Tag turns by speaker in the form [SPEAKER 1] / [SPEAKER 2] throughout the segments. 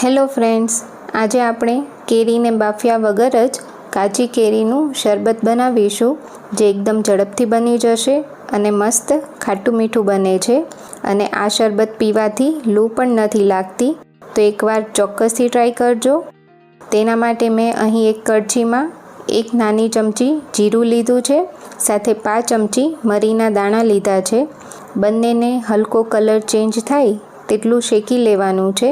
[SPEAKER 1] Hello friends, આજે આપણે કેરીને બાફ્યા વગર જ કાચી કેરીનું શરબત બનાવીશું, જે એકદમ ઝડપથી બની જશે અને મસ્ત ખાટું મીઠું બને છે. અને આ શરબત પીવાથી લૂ પણ નથી લાગતી, તો એકવાર ચોક્કસથી ટ્રાય કરજો. તેના માટે મેં અહીં એક કડછીમાં એક નાની ચમચી જીરું લીધું છે, સાથે પાંચ ચમચી મરીના દાણા લીધા છે. બંનેને હલકો કલર ચેન્જ થાય તેટલું શેકી લેવાનું છે.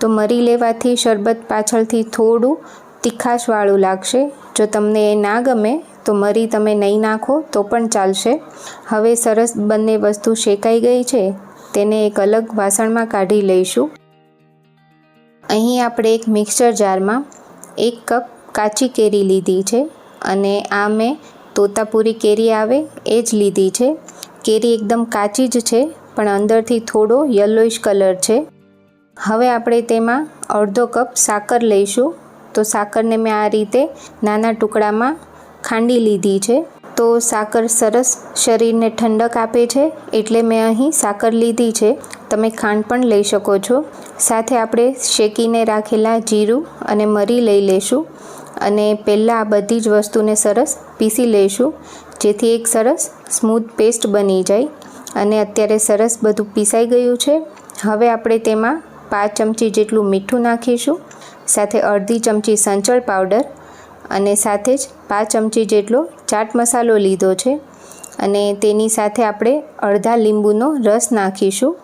[SPEAKER 1] તો મરી લેવાથી શરબત પાછળથી થોડું તીખાશવાળું લાગશે. જો તમને એ ના ગમે, તો મરી તમે નહીં નાખો, તો પણ ચાલશે. હવે સરસ બંને વસ્તુ શેકાઈ ગઈ છે, તેને એક અલગ વાસણમાં કાઢી લઈશું. અહીં આપણે એક મિક્સર જારમાં એક કપ કાચી કેરી લીધી છે અને આ મેં તોતાપુરી કેરી આવે એ જ લીધી છે. કેરી એકદમ કાચી જ છે, પણ અંદરથી થોડો યલોઇશ કલર છે. હવે આપણે તેમાં અડધો કપ સાકર લઈશું. તો સાકરને મેં આ રીતે નાના ટુકડામાં ખાંડી લીધી છે. તો સાકર સરસ શરીરને ઠંડક આપે છે એટલે મેં અહીં સાકર લીધી છે. તમે ખાંડ પણ લઈ શકો છો. સાથે આપણે શેકીને રાખેલા જીરું અને મરી લઈ લઈશું અને પહેલાં આ બધી જ વસ્તુને સરસ પીસી લઈશું જેથી એક સરસ સ્મૂથ પેસ્ટ બની જાય. અને અત્યારે સરસ બધું પીસાઈ ગયું છે. હવે આપણે તેમાં પાંચ ચમચી જેટલું મીઠું નાખીશું, સાથે અડધી ચમચી સંચળ પાવડર અને સાથે જ પાંચ ચમચી જેટલો ચાટ મસાલો લીધો છે. અને તેની સાથે આપણે અડધા લીંબુનો રસ નાખીશું.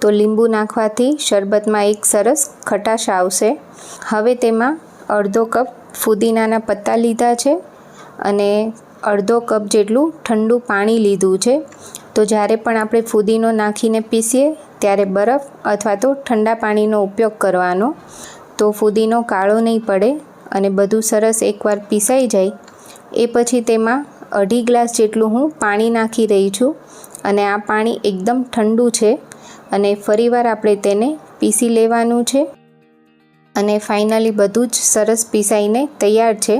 [SPEAKER 1] તો લીંબુ નાખવાથી શરબતમાં એક સરસ ખટાશ આવશે. હવે તેમાં અડધો કપ ફુદીનાના પત્તા લીધા છે અને અડધો કપ જેટલું ઠંડુ પાણી લીધું છે. તો જ્યારે પણ આપણે ફુદીનો નાખીને પીસીએ ત્યારે બરફ અથવા તો ઠંડા પાણીનો ઉપયોગ કરવાનો. તો ફુદીનો કાળો નહીં પડે અને બધું સરસ એકવાર પીસાઈ જાય. એ પછી તેમાં અઢી ગ્લાસ જેટલું હું પાણી નાખી રહી છું અને આ પાણી એકદમ ઠંડુ છે અને ફરીવાર આપણે તેને પીસી લેવાનું છે. અને ફાઇનલી બધું જ સરસ પીસાઈને તૈયાર છે.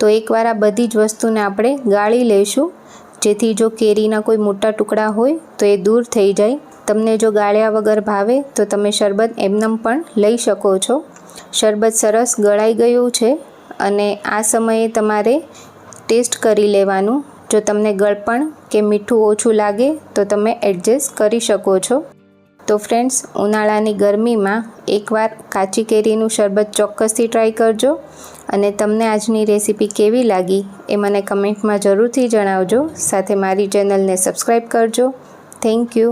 [SPEAKER 1] તો એકવાર આ બધી જ વસ્તુને આપણે ગાળી લઈશું. જેથી જો કેરીના કોઈ મોટા ટુકડા હોય તો એ દૂર થઈ જાય. તમને જો ગાળ્યા વગર ભાવે, તો તમે શરબત એમનેમ પણ લઈ શકો છો. શરબત સરસ ગળાઈ ગયું છે અને આ સમયે તમારે ટેસ્ટ કરી લેવાનું. જો તમને ગળપણ કે મીઠું ઓછું લાગે, તો તમે એડજસ્ટ કરી શકો છો. તો ફ્રેન્ડ્સ, ઉનાળાની ગરમીમાં એકવાર કાચી કેરીનું શરબત ચોક્કસથી ટ્રાય કરજો અને તમને આજની રેસીપી કેવી લાગી એ મને કમેન્ટમાં જરૂરથી જણાવજો. સાથે મારી ચેનલને સબસ્ક્રાઈબ કરજો. Thank you.